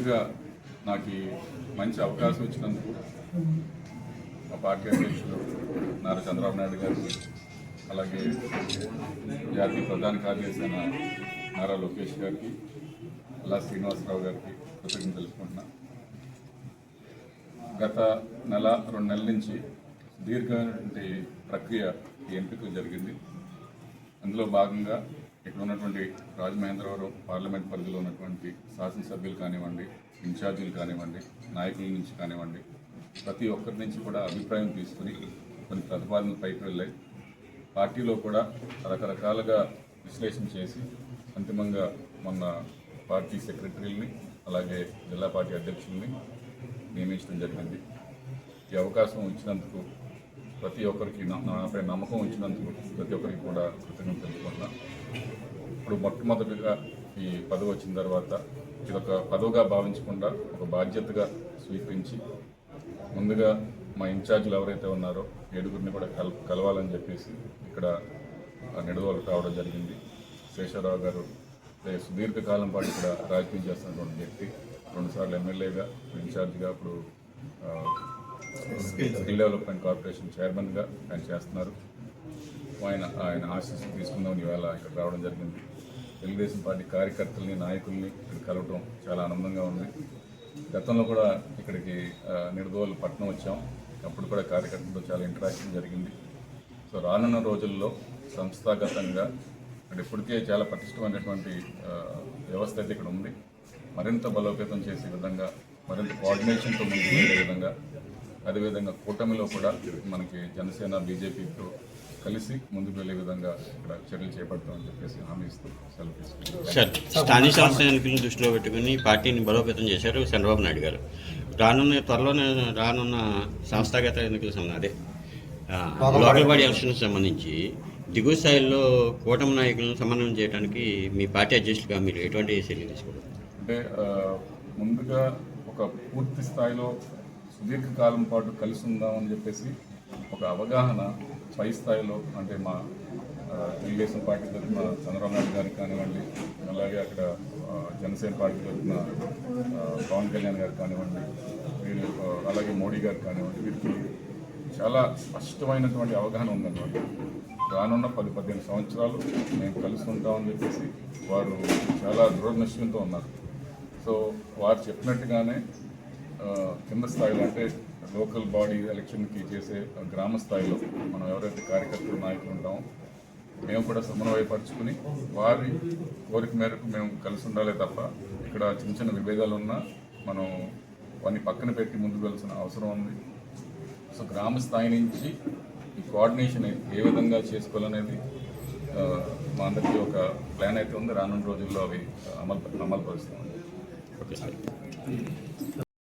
ముందుగా నాకు ఈ మంచి అవకాశం ఇచ్చినందుకు మా పార్టీ అధ్యక్షులు నారా చంద్రబాబు నాయుడు గారికి అలాగే జాతీయ ప్రధాన కార్యదర్శి అయిన నారా లోకేష్ గారికి అలా శ్రీనివాసరావు గారికి కృతజ్ఞతలు తెలుపుకుంటున్నా. గత నెల రెండు నెలల నుంచి దీర్ఘమైనటువంటి ప్రక్రియ ఎంపిక జరిగింది. అందులో భాగంగా ఇక్కడ ఉన్నటువంటి రాజమహేంద్రవరం పార్లమెంట్ పరిధిలో ఉన్నటువంటి శాసనసభ్యులు కానివ్వండి ఇన్ఛార్జీలు కానివ్వండి నాయకుల నుంచి కానివ్వండి ప్రతి ఒక్కరి నుంచి కూడా అభిప్రాయం తీసుకుని కొన్ని ప్రతిపాదనలు పైకి వెళ్ళాయి. పార్టీలో కూడా రకరకాలుగా విశ్లేషణ చేసి అంతిమంగా మొన్న పార్టీ సెక్రటరీలని అలాగే జిల్లా పార్టీ అధ్యక్షుల్ని నియమించడం జరిగింది. ఈ అవకాశం ఇచ్చినందుకు ప్రతి ఒక్కరికి నా- నాపై నమ్మకం ఇచ్చినందుకు ప్రతి ఒక్కరికి కూడా కృతజ్ఞత తెలుసుకుంటున్నాను ఇప్పుడు మొట్టమొదటిగా ఈ పదవి వచ్చిన తర్వాత ఇది ఒక పదవిగా భావించకుండా ఒక బాధ్యతగా స్వీకరించి ముందుగా మా ఇన్ఛార్జీలు ఎవరైతే ఉన్నారో ఏడుగురిని కూడా కల కలవాలని చెప్పేసి ఇక్కడ నిడదవలకు రావడం జరిగింది. శేషారావు గారు సుదీర్ఘకాలం పాటు ఇక్కడ రాజకీయం చేస్తున్నటువంటి వ్యక్తి. రెండుసార్లు ఎమ్మెల్యేగా ఇన్ఛార్జిగా ఇప్పుడు స్కిల్ డెవలప్మెంట్ కార్పొరేషన్ చైర్మన్గా ఆయన చేస్తున్నారు. ఆయన ఆయన ఆశీస్సు తీసుకుందాం ఇవాళ ఇక్కడ రావడం జరిగింది. తెలుగుదేశం పార్టీ కార్యకర్తల్ని నాయకుల్ని ఇక్కడ కలవటం చాలా ఆనందంగా ఉంది. గతంలో కూడా ఇక్కడికి ఆ, పట్టణం వచ్చాం. అప్పుడు కూడా కార్యకర్తలతో చాలా ఇంటరాక్షన్ జరిగింది. సో రానున్న రోజుల్లో సంస్థాగతంగా అంటే ఇప్పటికే చాలా పటిష్టమైనటువంటి వ్యవస్థ అయితే ఇక్కడ ఉంది. మరింత బలోపేతం చేసే విధంగా మరింత కోఆర్డినేషన్తో ముందుకు వెళ్ళే విధంగా అదేవిధంగా కూటమిలో కూడా మనకి జనసేన బీజేపీతో కలిసి ముందుకు వెళ్ళే విధంగా ఇక్కడ చర్యలు చేపడతామని చెప్పేసి హామీ ఇస్తూ సెలవు స్థానిక సంస్థ ఎన్నికలను దృష్టిలో పెట్టుకుని పార్టీని బలోపేతం చేశారు చంద్రబాబు నాయుడు గారు. రానున్న త్వరలోనే రానున్న సంస్థాగత ఎన్నికల అదే లోకల్ బాడీ ఎలక్షన్కి సంబంధించి దిగువ స్థాయిలో కూటమి నాయకులను సమన్వయం చేయడానికి మీ పార్టీ అధ్యక్షులుగా మీరు ఎటువంటి చర్యలు తీసుకోవాలి అంటే ముందుగా ఒక పూర్తి స్థాయిలో సుదీర్ఘకాలం పాటు కలిసి ఉందామని చెప్పేసి ఒక అవగాహన పై స్థాయిలో అంటే మా తెలుగుదేశం పార్టీ తరఫున చంద్రబాబు నాయుడు గారికి కానివ్వండి అలాగే అక్కడ జనసేన పార్టీ తరఫున పవన్ కళ్యాణ్ గారికి కానివ్వండి వీళ్ళు అలాగే మోడీ గారికి కానివ్వండి వీరికి చాలా స్పష్టమైనటువంటి అవగాహన ఉందన్నమాట. రానున్న పది పదిహేను సంవత్సరాలు మేము కలిసి ఉంటామని చెప్పేసి వారు చాలా దృఢనిశ్చయంతో ఉన్నారు. సో వారు చెప్పినట్టుగానే కింద స్థాయిలో అంటే లోకల్ బాడీ ఎలక్షన్కి చేసే గ్రామ స్థాయిలో మనం ఎవరైతే కార్యకర్తలు నాయకులు ఉంటామో మేము కూడా సమన్వయపరుచుకుని వారి కోరిక మేరకు మేము కలిసి ఉండాలి తప్ప ఇక్కడ చిన్న చిన్న విభేదాలు ఉన్నా మనం వాటిని పక్కన పెట్టి ముందుకు వెళ్ళాల్సిన అవసరం ఉంది. సో గ్రామ స్థాయి నుంచి ఈ కోఆర్డినేషన్ ఏ విధంగా చేసుకోవాలనేది మా అందరికీ ఒక ప్లాన్ అయితే ఉంది. రానున్న రోజుల్లో అవి అమలు అమలు ఓకే సార్.